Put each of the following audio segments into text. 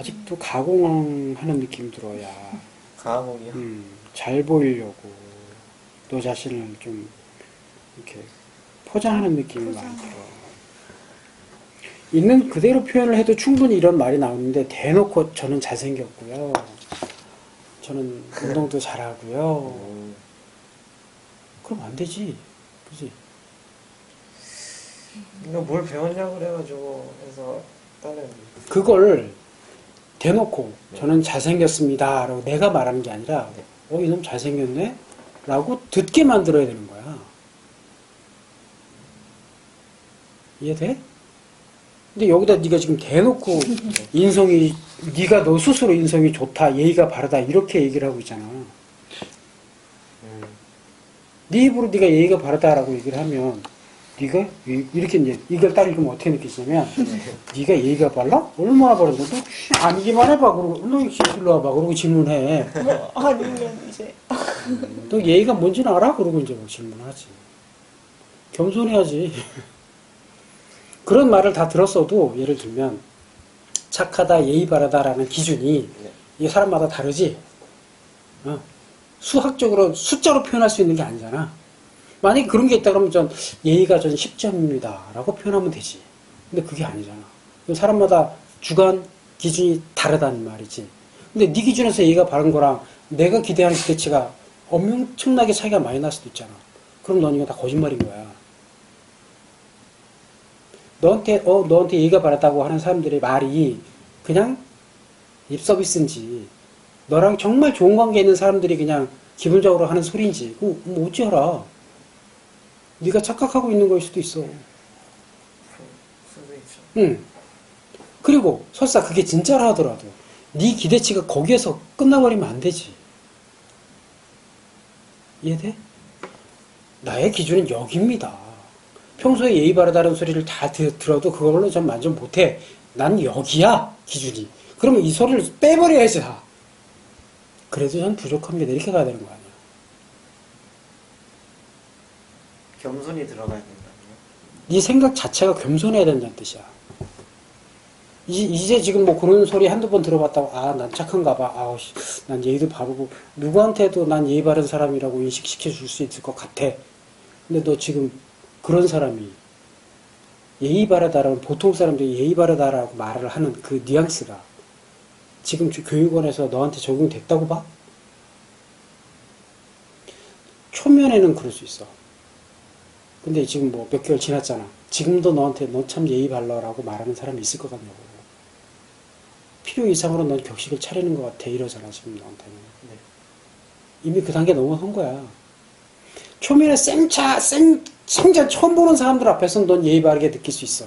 아직도 가공하는 느낌 들어야 가공이요. 음, 잘 보이려고 너 자신을 좀 이렇게 포장하는 느낌이 많이 들어. 있는 그대로 표현을 해도 충분히 이런 말이 나오는데 대놓고 저는 잘생겼고요. 저는 운동도 잘하고요. 음, 그럼 안 되지. 그지? 이거 뭘 배웠냐고 그래가지고 해서 다른 그걸 대놓고 저는 잘생겼습니다. 라고 내가 말하는 게 아니라 어, 이놈 잘생겼네? 라고 듣게 만들어야 되는 거야. 이해돼? 근데 여기다 네가 지금 대놓고 인성이 네가 너 스스로 인성이 좋다, 예의가 바르다 이렇게 얘기를 하고 있잖아. 음, 네 입으로 네가 예의가 바르다라고 얘기를 하면 네가 이- 이렇게 이제 이걸 딱 읽으면 어떻게 느끼냐면 네가 예의가 발라? 얼마나 바른데? 너 씨, 아니기만 해봐. 그러고 너 일로 와봐. 그러고 질문해. 아니면 이제 너 예의가 뭔지는 알아? 그러고 이제 뭐 질문하지. 겸손해야지. 그런 말을 다 들었어도 예를 들면 착하다, 예의 바르다라는 기준이 네. 이게 사람마다 다르지. 어. 수학적으로 숫자로 표현할 수 있는 게 아니잖아. 만약에 그런 게 있다 그러면 전 예의가 전 10점입니다. 라고 표현하면 되지. 근데 그게 아니잖아. 사람마다 주관 기준이 다르다는 말이지. 근데 네 기준에서 예의가 바른 거랑 내가 기대하는 기대치가 엄청나게 차이가 많이 날 수도 있잖아. 그럼 넌 이거 다 거짓말인 거야. 너한테, 어, 너한테 예의가 바랐다고 하는 사람들의 말이 그냥 립 서비스인지, 너랑 정말 좋은 관계 있는 사람들이 그냥 기본적으로 하는 소리인지, 그거 뭐 어찌하라. 네가 착각하고 있는 걸 수도 있어. 응. 그리고 설사 그게 진짜라 하더라도 네 기대치가 거기에서 끝나버리면 안 되지. 이해돼? 나의 기준은 여기입니다. 평소에 예의 바르다는 소리를 다 들- 들어도 그걸로 전 만족 못해. 난 여기야 기준이. 그러면 이 소리를 빼버려야지 다. 그래도 전 부족합니다. 이렇게 가야 되는 거 아니야. 겸손이 들어가야 된다고요. 네 생각 자체가 겸손해야 된다는 뜻이야. 이- 이제 지금 뭐 그런 소리 한두 번 들어봤다고, 아, 난 착한가 봐. 아우, 씨, 난 예의도 바르고, 누구한테도 난 예의 바른 사람이라고 인식시켜 줄 수 있을 것 같아. 근데 너 지금 그런 사람이 예의 바르다라는 보통 사람들이 예의 바르다라고 말을 하는 그 뉘앙스가 지금 주- 교육원에서 너한테 적용됐다고 봐? 초면에는 그럴 수 있어. 근데 지금 뭐 몇 개월 지났잖아. 지금도 너한테 너 참 예의 발라라고 말하는 사람이 있을 것 같냐고. 필요 이상으로 넌 격식을 차리는 것 같아. 이러잖아, 지금 너한테는. 네. 이미 그 단계 넘어선 거야. 초면에 생차, 생, 생전 처음 보는 사람들 앞에서는 넌 예의 바르게 느낄 수 있어.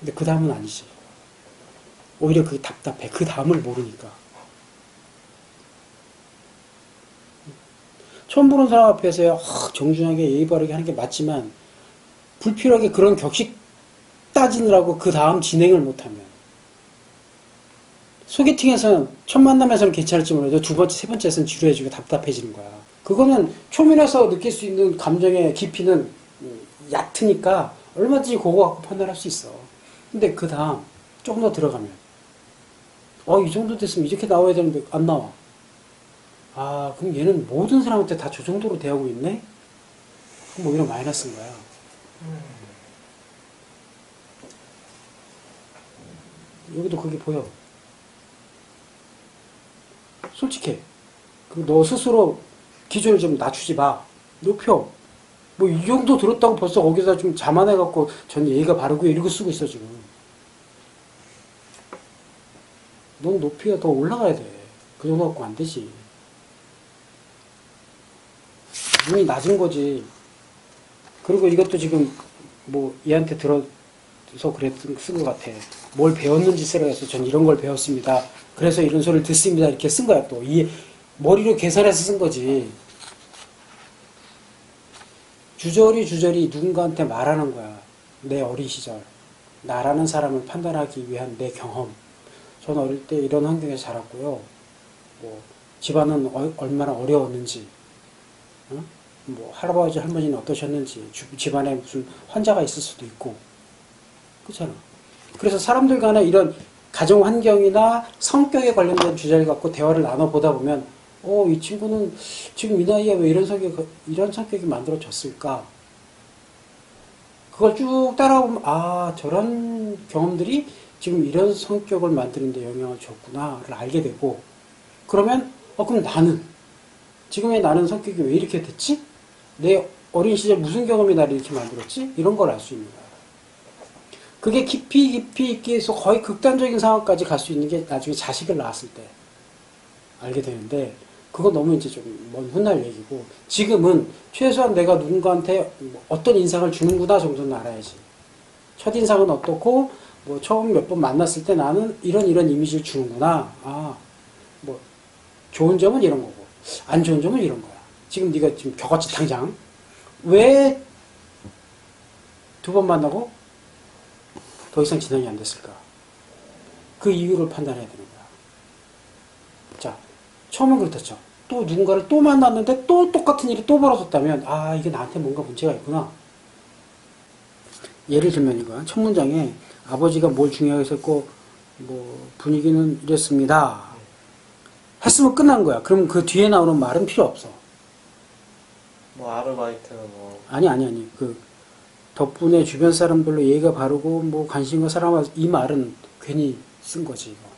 근데 그 다음은 아니지. 오히려 그게 답답해. 그 다음을 모르니까. 처음 보는 사람 앞에서야 하, 정중하게 예의 바르게 하는 게 맞지만 불필요하게 그런 격식 따지느라고 그 다음 진행을 못하면 소개팅에서는 첫 만남에서는 괜찮을지 몰라도 두 번째, 세 번째에서는 지루해지고 답답해지는 거야. 그거는 초면에서 느낄 수 있는 감정의 깊이는 음, 얕으니까 얼마든지 그거 갖고 판단할 수 있어. 근데 그 다음 조금 더 들어가면 어, 이 정도 됐으면 이렇게 나와야 되는데 안 나와. 아, 그럼 얘는 모든 사람한테 다 저 정도로 대하고 있네? 그럼 뭐 이런 마이너스인 거야. 여기도 그게 보여. 솔직해. 그너 스스로 기준을 좀 낮추지 마. 높여. 뭐 이 정도 들었다고 벌써 거기서 좀 자만해갖고 전 예의가 바르고 이러고 쓰고 있어, 지금. 넌 높이가 더 올라가야 돼. 그 정도 갖고 안 되지. 눈이 낮은 거지. 그리고 이것도 지금 뭐 얘한테 들어서 그랬던 쓴것 같아. 뭘 배웠는지 쓰라 해서 전 이런 걸 배웠습니다. 그래서 이런 소리를 듣습니다. 이렇게 쓴 거야 또. 이 머리로 계산해서 쓴 거지. 주저리 주저리 누군가한테 말하는 거야. 내 어린 시절. 나라는 사람을 판단하기 위한 내 경험. 저는 어릴 때 이런 환경에서 자랐고요. 뭐 집안은 어- 얼마나 어려웠는지, 어? 뭐 할아버지 할머니는 어떠셨는지, 주- 집안에 무슨 환자가 있을 수도 있고, 그렇잖아. 그래서 사람들 간에 이런 가정 환경이나 성격에 관련된 주제를 갖고 대화를 나눠보다 보면, 어, 이 친구는 지금 이 나이에 왜 이런 성격, 이런 성격이 만들어졌을까? 그걸 쭉 따라오면, 아, 저런 경험들이 지금 이런 성격을 만드는데 영향을 줬구나를 알게 되고, 그러면, 어, 그럼 나는, 지금의 나는 성격이 왜 이렇게 됐지? 내 어린 시절 무슨 경험이 나를 이렇게 만들었지? 이런 걸 알 수 있는 거야. 그게 깊이 깊이 있게 해서 거의 극단적인 상황까지 갈 수 있는 게 나중에 자식을 낳았을 때 알게 되는데 그건 너무 이제 좀 먼 훗날 얘기고 지금은 최소한 내가 누군가한테 뭐 어떤 인상을 주는구나 정도는 알아야지. 첫 인상은 어떻고 뭐 처음 몇 번 만났을 때 나는 이런 이런 이미지를 주는구나. 아, 뭐 좋은 점은 이런 거고 안 좋은 점은 이런 거야. 지금 네가 지금 겨같이 당장 왜 두 번 만나고 더 이상 진행이 안 됐을까? 그 이유를 판단해야 되는 거야. 자, 처음엔 그렇겠죠. 또 누군가를 또 만났는데 또 똑같은 일이 또 벌어졌다면, 아, 이게 나한테 뭔가 문제가 있구나. 예를 들면 이거야. 첫 문장에 아버지가 뭘 중요하게 했고, 뭐, 분위기는 이랬습니다. 했으면 끝난 거야. 그럼 그 뒤에 나오는 말은 필요 없어. 뭐 아르바이트 뭐 아니, 아니, 아니. 그, 덕분에 주변 사람들로 예의가 바르고, 뭐, 관심과 사랑과, 이 말은 괜히 쓴 거지, 이거.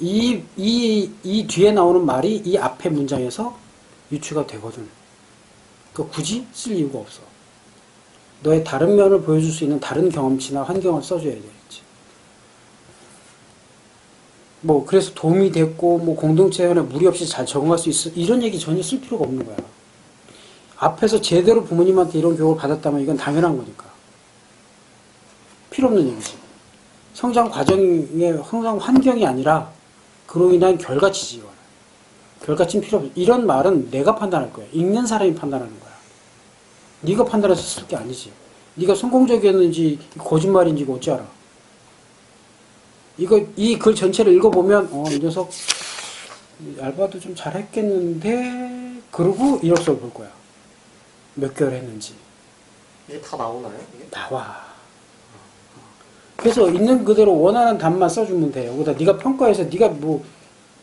이, 이, 이 뒤에 나오는 말이 이 앞에 문장에서 유추가 되거든. 그 굳이 쓸 이유가 없어. 너의 다른 면을 보여줄 수 있는 다른 경험치나 환경을 써줘야 되겠지. 뭐, 그래서 도움이 됐고, 뭐, 공동체 안에 무리 없이 잘 적응할 수 있어. 이런 얘기 전혀 쓸 필요가 없는 거야. 앞에서 제대로 부모님한테 이런 교육을 받았다면 이건 당연한 거니까. 필요 없는 얘기지. 성장 과정의 성장 환경이 아니라 그로 인한 결과치지. 결과치는 필요 없어. 이런 말은 내가 판단할 거야. 읽는 사람이 판단하는 거야. 네가 판단해서 쓸 게 아니지. 네가 성공적이었는지 거짓말인지 어찌 알아? 이거 이 글 전체를 읽어보면 어, 이 녀석 알바도 좀 잘했겠는데 그러고 이력서를 볼 거야. 몇 개월 했는지 이게 다 나오나요? 이게? 나와. 그래서 있는 그대로 원하는 답만 써주면 돼. 여기다 네가 평가해서 네가 뭐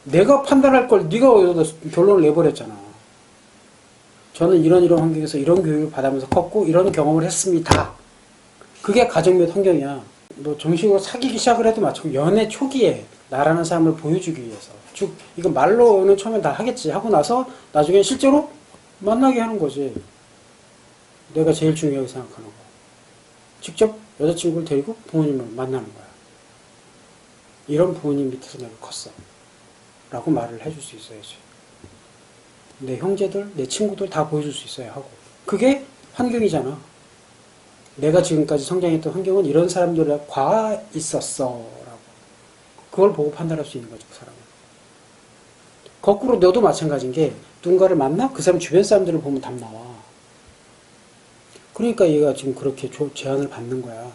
내가 판단할 걸 네가 여기다 결론을 내버렸잖아. 저는 이런 이런 환경에서 이런 교육을 받으면서 컸고 이런 경험을 했습니다. 그게 가정 및 환경이야. 너 정식으로 사귀기 시작을 해도 마찬가지. 연애 초기에 나라는 사람을 보여주기 위해서. 즉 이거 말로는 처음엔 다 하겠지. 하고 나서 나중에 실제로 만나게 하는 거지. 내가 제일 중요하게 생각하는 거. 직접 여자친구를 데리고 부모님을 만나는 거야. 이런 부모님 밑에서 내가 컸어. 라고 말을 해줄 수 있어야지. 내 형제들, 내 친구들 다 보여줄 수 있어야 하고. 그게 환경이잖아. 내가 지금까지 성장했던 환경은 이런 사람들과 있었어. 라고. 그걸 보고 판단할 수 있는 거죠, 그 사람은. 거꾸로 너도 마찬가지인 게, 누군가를 만나? 그 사람 주변 사람들을 보면 답 나와. 그러니까 얘가 지금 그렇게 조- 제안을 받는 거야.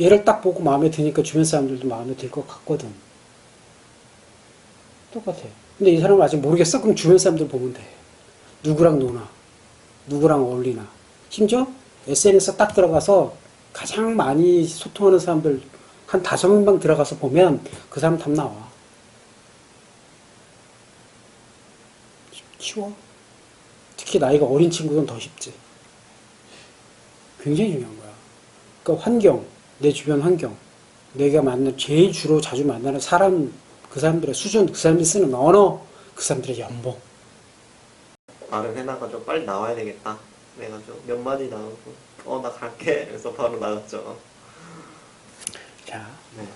얘를 딱 보고 마음에 드니까 주변 사람들도 마음에 들 것 같거든. 똑같아. 근데 이 사람은 아직 모르겠어? 그럼 주변 사람들 보면 돼. 누구랑 노나, 누구랑 어울리나. 심지어 SNS 딱 들어가서 가장 많이 소통하는 사람들 한 다섯 명방 들어가서 보면 그 사람 답 나와. 쉬워. 특히 나이가 어린 친구는 더 쉽지. 굉장히 중요한 거야. 그러니까 환경, 내 주변 환경, 내가 만나 제일 주로 자주 만나는 사람, 그 사람들의 수준, 그 사람들이 쓰는 언어, 그 사람들의 연봉. 말을 해놔가지고 빨리 나와야 되겠다. 그래가지고 몇 마디 나오고 어 나 갈게. 그래서 바로 나갔죠. 자, 네.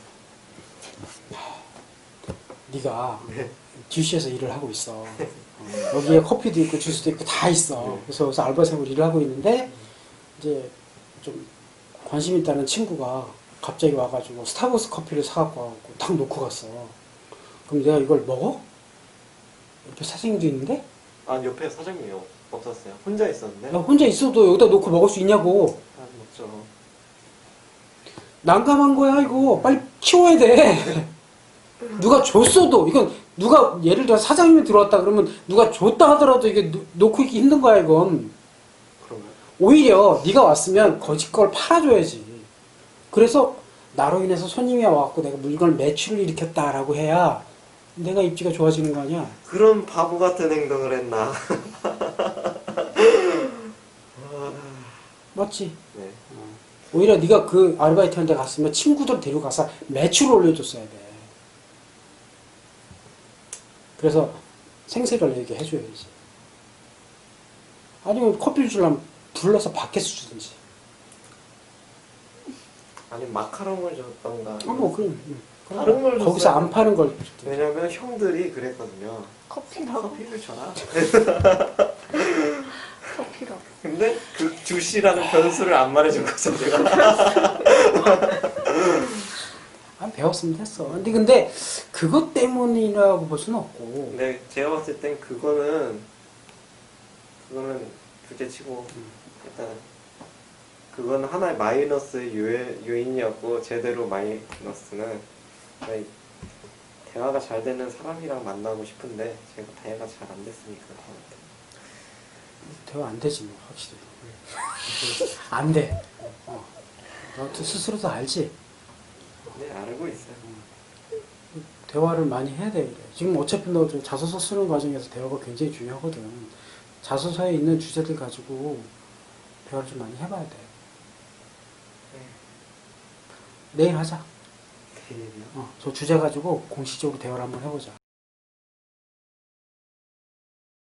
네가 네. GC에서 일을 하고 있어. 어, 여기에 커피도 있고 주스도 있고 다 있어. 네. 그래서 여기서 알바생으로 일을 하고 있는데 이제 좀 관심 있다는 친구가 갑자기 와가지고 스타벅스 커피를 사갖고 와갖고 딱 놓고 갔어. 그럼 내가 이걸 먹어? 옆에 사장님도 있는데? 아 옆에 사장님이 없었어요. 혼자 있었는데. 나 혼자 있어도 여기다 놓고 먹을 수 있냐고. 아 먹죠. 난감한 거야 이거 빨리 키워야 돼 누가 줬어도 이건 누가 예를 들어 사장님이 들어왔다 그러면 누가 줬다 하더라도 이게 놓- 놓고 있기 힘든 거야 이건 그런가요? 오히려 네가 왔으면 거짓 걸 팔아줘야지 그래서 나로 인해서 손님이 와갖고 내가 물건을 매출을 일으켰다라고 해야 내가 입지가 좋아지는 거 아니야? 그런 바보 같은 행동을 했나? 맞지? 네. 오히려 네가 그 아르바이트한테 갔으면 친구들 데려가서 매출을 올려줬어야 돼. 그래서 생색을 내게 해줘야지. 아니면 커피를 주려면 불러서 밖에서 주든지. 아니 마카롱을 줬던가. 아, 뭐, 그럼. 응. 그럼 다른 걸 거기서 안 파는 걸. 왜냐면 형들이 그랬거든요. 커피라고 커피를 줘라. 커피라고 근데 그 주시라는 변수를 안 말해준 거죠 제가. 아, 배웠으면 됐어. 근데, 근데, 그것 때문이라고 볼 수는 없고. 근데 제가 봤을 땐 그거는 그거는 둘째치고 일단 그거는 하나의 마이너스 요인, 요인이었고 제대로 마이너스는 대화가 잘 되는 사람이랑 만나고 싶은데 제가 대화가 잘 안 됐으니까. 대화 안 되지, 뭐, 확실히. 안 돼. 어. 너 스스로도 알지? 네 알고 있어요. 대화를 많이 해야 돼. 지금 어차피 너저 자소서 쓰는 과정에서 대화가 굉장히 중요하거든. 자소서에 있는 주제들 가지고 대화를 좀 많이 해봐야 돼. 내일 하자. 내일이요? 어, 저 주제 가지고 공식적으로 대화를 한번 해보자.